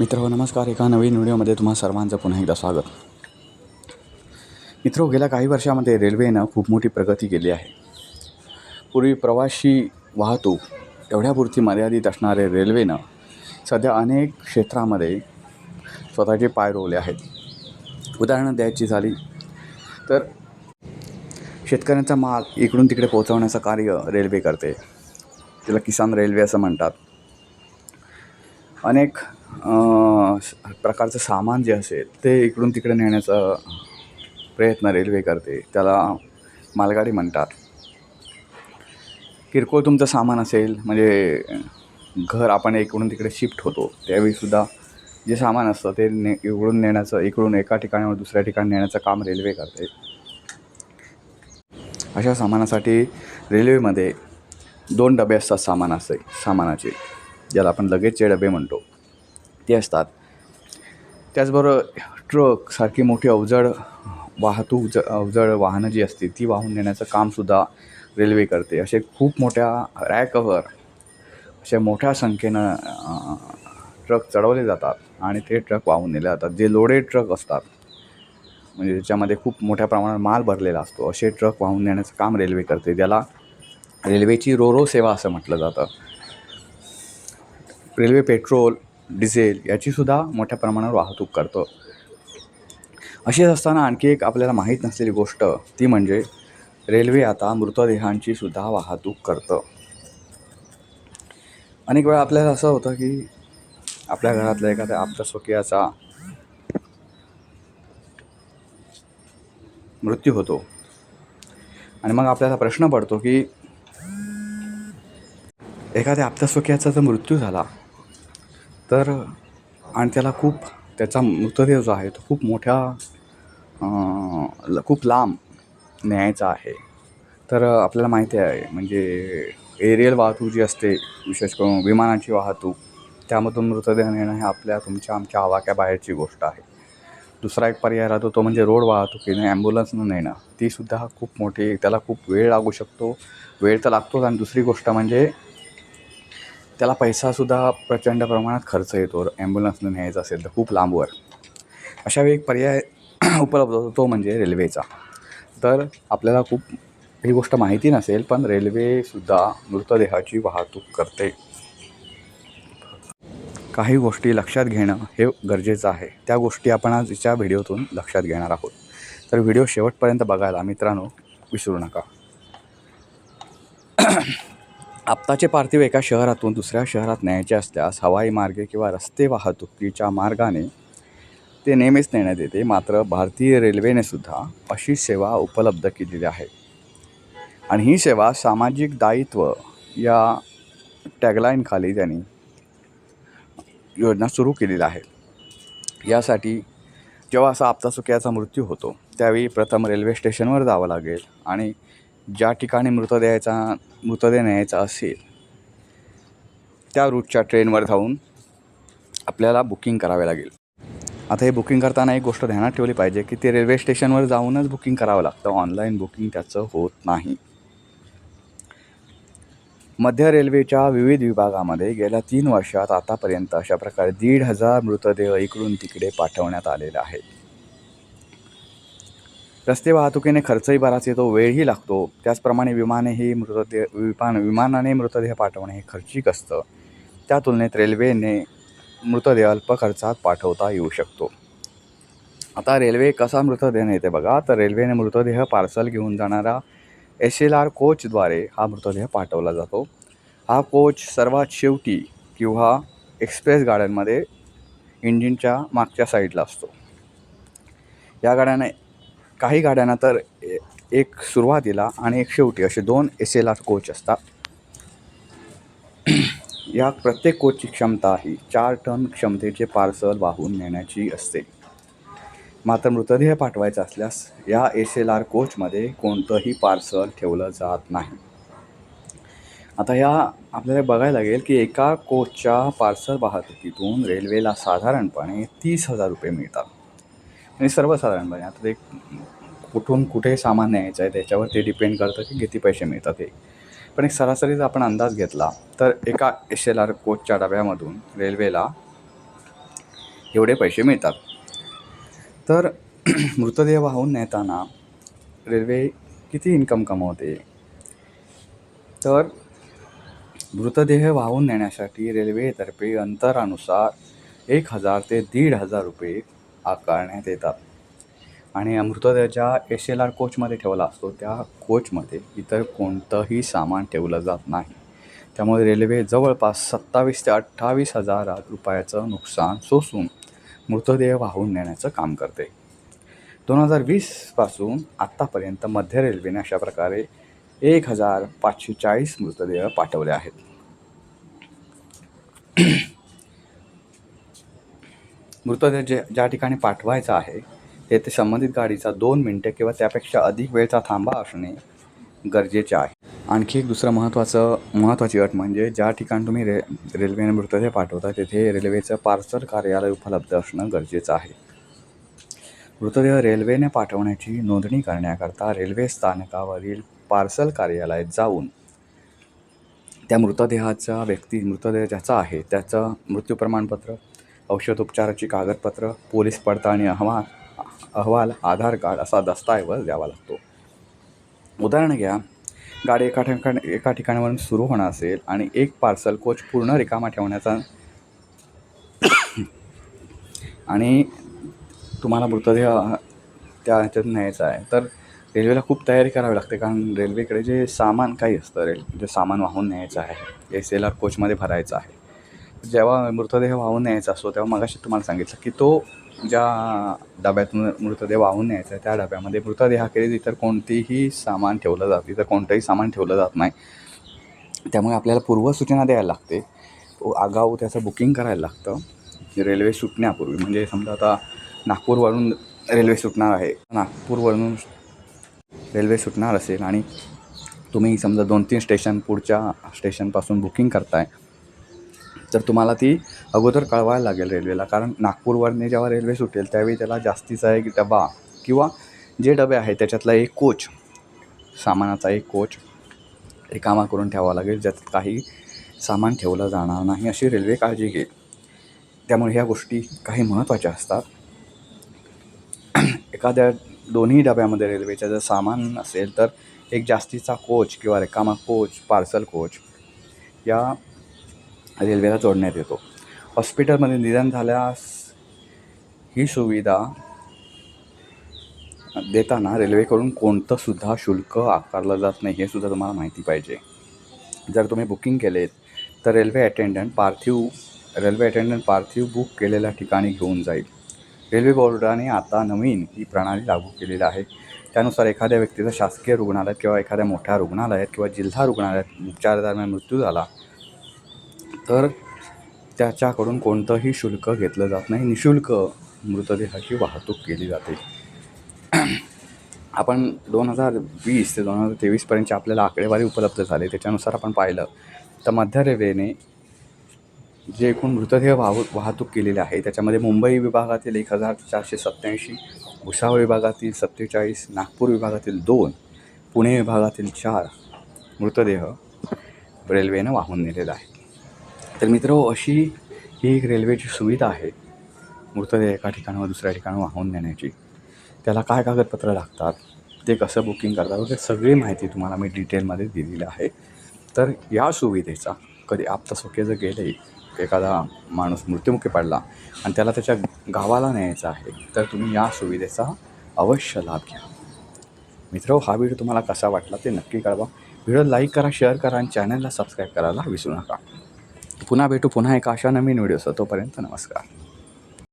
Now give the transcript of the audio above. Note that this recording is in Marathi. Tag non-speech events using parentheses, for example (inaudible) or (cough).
मित्र नमस्कार. एका नवीन व्हिडिओमध्ये तुम्हा सर्वांचं पुन्हा एकदा स्वागत. मित्र गेल्या काही वर्षामध्ये रेल्वेनं खूप मोठी प्रगती केली आहे. पूर्वी प्रवाशी वाहतूक एवढ्यापुरती मर्यादित असणारे रेल्वेनं सध्या अनेक क्षेत्रामध्ये स्वतःचे पाय रोवले आहेत. उदाहरणं द्यायची झाली तर शेतकऱ्यांचा माल इकडून तिकडे पोहोचवण्याचं कार्य रेल्वे करते. त्याला किसान रेल्वे असं म्हणतात. अनेक प्रकारचं सामान जे असेल ते इकडून तिकडे नेण्याचा प्रयत्न रेल्वे करते. त्याला मालगाडी म्हणतात. किरकोळ तुमचं सामान असेल म्हणजे घर आपण इकडून तिकडे शिफ्ट होतो त्यावेळीसुद्धा जे सामान असतं ते ने इकडून नेण्याचं इकडून एका ठिकाणावर दुसऱ्या ठिकाणी नेण्याचं काम रेल्वे करते. अशा सामानासाठी रेल्वेमध्ये दोन डबे असतात सामान असे सामानाचे ज्याला आपण लगेचचे डबे म्हणतो. माहिती असतात. त्याचबरोबर ट्रक सारखी मोठी अवजड वाहतूक ज अवजड वाहनं जी असतील ती वाहून नेण्याचं कामसुद्धा रेल्वे करते. असे खूप मोठ्या रॅकवर अशा मोठ्या संख्येनं ट्रक चढवले जातात आणि ते ट्रक वाहून नेले जातात. जे लोडेड ट्रक असतात म्हणजे ज्याच्यामध्ये खूप मोठ्या प्रमाणात माल भरलेला असतो असे ट्रक वाहून नेण्याचं काम रेल्वे करते. ज्याला रेल्वेची रोरो सेवा असं म्हटलं जातं. रेल्वे पेट्रोल डिझेल याचीसुद्धा मोठ्या प्रमाणावर वाहतूक करतं. अशीच असताना आणखी एक आपल्याला माहीत नसलेली गोष्ट ती म्हणजे रेल्वे आता मृतदेहांची सुद्धा वाहतूक करतं. अनेक वेळा आपल्याला असं होतं की आपल्या घरातल्या एखाद्या आप्तस्वकीयाचा मृत्यू होतो. आणि मग आपल्याला प्रश्न पडतो की एखाद्या आप्तस्वकीयाचा जर मृत्यू झाला तर आणि त्याला खूप त्याचा मृतदेह जो आहे तो खूप मोठ्या ल- खूप लांब न्यायचा आहे. तर आपल्याला माहिती आहे म्हणजे एरियल वाहतूक जी असते विशेष करून विमानाची वाहतूक त्यामधून मृतदेह नेणं हे आपल्या तुमच्या आमच्या आवाक्याबाहेरची गोष्ट आहे. दुसरा एक पर्याय राहतो तो म्हणजे रोड वाहतुकीने ॲम्ब्युलन्सनं नेणं. तीसुद्धा खूप मोठी त्याला खूप वेळ लागू शकतो वेळ तर लागतोच. आणि दुसरी गोष्ट म्हणजे त्याला पैसासुद्धा प्रचंड प्रमाणात खर्च येतो. ॲम्ब्युलन्सनं न्यायचं असेल तर खूप लांबवर. अशा वेळी एक पर्याय (clears throat) उपलब्ध होतो तो म्हणजे रेल्वेचा. तर आपल्याला खूप ही गोष्ट माहिती नसेल पण रेल्वेसुद्धा मृतदेहाची वाहतूक करते. काही गोष्टी लक्षात घेणं हे गरजेचं आहे. त्या गोष्टी आपण आज या व्हिडिओतून लक्षात घेणार आहोत. तर व्हिडिओ शेवटपर्यंत बघायला मित्रांनो विसरू नका. (clears throat) आत्ताचे पार्थिव एका शहरातून दुसऱ्या शहरात न्यायचे असल्यास हवाई मार्गे किंवा रस्ते वाहतुकीच्या मार्गाने ते नेहमीच नेण्यात येते. मात्र भारतीय रेल्वेने सुद्धा अशी सेवा उपलब्ध केलेली आहे. आणि ही सेवा सामाजिक दायित्व या टॅगलाईनखाली त्यांनी योजना सुरू केलेली आहे. यासाठी जेव्हा असा आपताचुक्याचा मृत्यू होतो त्यावेळी प्रथम रेल्वे स्टेशनवर जावं लागेल आणि ज्या ठिकाणी मृतदेहाचा मृतदेह न्यायचा असेल त्या रूटच्या ट्रेनवर जाऊन आपल्याला बुकिंग करावे लागेल. आता हे बुकिंग करताना एक गोष्ट ध्यानात ठेवली पाहिजे की ते रेल्वे स्टेशनवर जाऊनच बुकिंग करावं लागतं. ऑनलाईन बुकिंग त्याचं होत नाही. मध्य रेल्वेच्या विविध विभागामध्ये गेल्या तीन वर्षात आतापर्यंत अशा प्रकारे दीड हजार मृतदेह इकडून तिकडे पाठवण्यात आलेले आहेत. रस्ते वाहतुकीने खर्चही बराच येतो वेळही लागतो. त्याचप्रमाणे विमानेही मृतदेह विमान विमानाने मृतदेह पाठवणे हे खर्चिक असतं. त्या तुलनेत रेल्वेने मृतदेह अल्प खर्चात पाठवता येऊ शकतो. आता रेल्वे कसा मृतदेह नेते बघा तर रेल्वेने मृतदेह पार्सल घेऊन जाणारा एस एल आर कोचद्वारे हा मृतदेह पाठवला जातो. हा कोच सर्वात शेवटी किंवा एक्सप्रेस गाड्यांमध्ये इंजिनच्या मागच्या साईडला असतो. या गाड्याने काही गाड्यांना तर ए- एक सुरुवातीला आणि एक शेवटी. असे दोन एस एल आर कोच असतात. (clears throat) या प्रत्येक कोचची क्षमता ही चार टन क्षमतेचे पार्सल वाहून नेण्याची असते. मात्र मृतदेह पाठवायचा असल्यास या एस एल आर कोचमध्ये कोणतंही पार्सल ठेवलं जात नाही. आता या आपल्याला बघायला लागेल की एका कोचच्या पार्सल वाहतुकीतून रेल्वेला साधारणपणे तीस हजार रुपये मिळतात. आणि सर्वसाधारणपणे आता ते कुठून कुठे सामान न्यायचं आहे त्याच्यावर ते डिपेंड करतं की किती पैसे मिळतात ते पण एक सरासरीचा आपण अंदाज घेतला तर एका एस एल आर कोचच्या डब्यामधून रेल्वेला एवढे पैसे मिळतात. तर (clears throat) मृतदेह वाहून नेताना रेल्वे किती इन्कम कमवते? तर मृतदेह वाहून नेण्यासाठी रेल्वेतर्फे अंतरानुसार एक हजार ते दीड हजार रुपये आकारण्यात येतात. आणि मृतदेह ज्या एस एल आर कोचमध्ये ठेवला असतो त्या कोचमध्ये इतर कोणतंही सामान ठेवलं जात नाही. त्यामुळे रेल्वे जवळपास सत्तावीस ते अठ्ठावीस हजारात रुपयाचं नुकसान सोसून मृतदेह वाहून नेण्याचं काम करते. दोन हजार वीसपासून आत्तापर्यंत मध्य रेल्वेने अशा प्रकारे एक हजार पाचशे चाळीस मृतदेह पाठवले आहेत. मृतदेह जे ज्या ठिकाणी पाठवायचा आहे तेथे संबंधित गाडीचा दोन मिनटे किंवा त्यापेक्षा अधिक वेळचा थांबा असणे गरजेचे आहे. आणखी एक दुसरं महत्त्वाचं महत्त्वाची अट म्हणजे ज्या ठिकाणी तुम्ही रे रेल्वेने मृतदेह पाठवता तेथे रेल्वेचं पार्सल कार्यालय उपलब्ध असणं गरजेचं आहे. मृतदेह रेल्वेने पाठवण्याची नोंदणी करण्याकरता रेल्वे स्थानकावरील पार्सल कार्यालयात जाऊन त्या मृतदेहाचा व्यक्ती मृतदेह ज्याचा आहे त्याचं मृत्यू प्रमाणपत्र औषधोपचाराची कागदपत्र पोलीस पडताळणी अहवाल अहवाल आधार कार्ड असा दस्तऐवज द्यावा लागतो. उदाहरण घ्या गाडी एका ठिकाणी एका ठिकाणावरून सुरू होणार असेल आणि एक पार्सल कोच पूर्ण रिकामा ठेवण्याचा आणि तुम्हाला मृतदेह त्या ह्याच्यातून न्यायचा आहे. तर रेल्वेला खूप तयारी करावी लागते कारण रेल्वेकडे जे सामान काही असतं रेल जे सामान वाहून न्यायचं आहे एस एल आर कोचमध्ये भरायचं आहे जेव्हा मृतदेह वाहून न्यायचा असतो तेव्हा मगाशी तुम्हाला सांगितलं की तो ज्या डब्यातून मृतदेह वाहून न्यायचा आहे त्या डब्यामध्ये मृतदेहाखेरीज इतर कोणतीही सामान ठेवलं जात इतर कोणतंही सामान ठेवलं जात नाही. त्यामुळे आपल्याला पूर्वसूचना द्यायला लागते. आगाऊ त्याचं बुकिंग करायला लागतं. रेल्वे सुटण्यापूर्वी म्हणजे समजा आता नागपूरवरून रेल्वे सुटणार आहे नागपूरवरून रेल्वे सुटणार असेल आणि तुम्ही समजा दोन तीन स्टेशन पुढच्या स्टेशनपासून बुकिंग करताय तर तुम्हाला ती अगोदर कळवायला लागेल रेल्वेला. कारण नागपूरवरने जेव्हा रेल्वे सुटेल त्यावेळी त्याला जास्तीचा एक डबा किंवा जे डबे आहेत त्याच्यातला एक कोच सामानाचा एक कोच रिकामा करून ठेवावा लागेल. ज्यात काही सामान ठेवलं जाणार नाही अशी रेल्वे काळजी घेईल त्यामुळे ह्या गोष्टी काही महत्त्वाच्या असतात. एखाद्या दोन्ही डब्यामध्ये रेल्वेच्या जर सामान असेल तर एक जास्तीचा कोच किंवा रिकामा कोच पार्सल कोच या रेल्वेला जोडण्यात येतो. हॉस्पिटलमध्ये निधन झाल्यास ही सुविधा देताना रेल्वेकडून कोणतंसुद्धा शुल्क आकारलं जात नाही हे सुद्धा तुम्हाला माहिती पाहिजे. जर तुम्ही बुकिंग केलेत तर रेल्वे अटेंडंट पार्थिव रेल्वे अटेंडंट पार्थिव बुक केलेल्या ठिकाणी घेऊन जाईल. रेल्वे बोर्डाने आता नवीन ही प्रणाली लागू केलेली आहे. त्यानुसार एखाद्या व्यक्तीचा शासकीय रुग्णालयात किंवा एखाद्या मोठ्या रुग्णालयात किंवा जिल्हा रुग्णालयात उपचारादरम्यान मृत्यू झाला तर त्याच्याकडून कोणतंही शुल्क घेतलं जात नाही. निशुल्क मृतदेहाची वाहतूक केली जाते. आपण दोन हजार वीस ते दोन हजार तेवीसपर्यंत आपल्याला आकडेवारी उपलब्ध झाले त्याच्यानुसार आपण पाहिलं तर मध्य रेल्वेने जे एकूण मृतदेह वाहू वाहतूक केलेले आहे त्याच्यामध्ये मुंबई विभागातील एक हजार चारशे सत्त्याऐंशी भुसावळ विभागातील सत्तेचाळीस नागपूर विभागातील दोन पुणे विभागातील चार मृतदेह रेल्वेनं वाहून नेलेला आहे तर मित्र अशी ही एक रेल्वेची सुविधा आहे. मृतदेह एका ठिकाणावर दुसऱ्या ठिकाणी वाहून नेण्याची. त्याला काय कागदपत्र लागतात? ते कसं बुकिंग करतात? वगैरे सगळी माहिती तुम्हाला मी डिटेलमध्ये दिलेली आहे. तर या सुविधेचा कधी आपतासोके जर गेले एखादा माणूस मृत्युमुखी पडला आणि त्याला त्याच्या गावाला न्यायचा आहे तर तुम्ही या सुविधेचा अवश्य लाभ घ्या. मित्र हा व्हिडिओ तुम्हाला कसा वाटला ते नक्की कळवा. व्हिडिओ लाईक करा शेअर करा आणि चॅनलला सबस्क्राईब करायला विसरू नका. पुन्हा भेटू पुन्हा एका अशा नवीन व्हिडिओसह तोपर्यंत नमस्कार.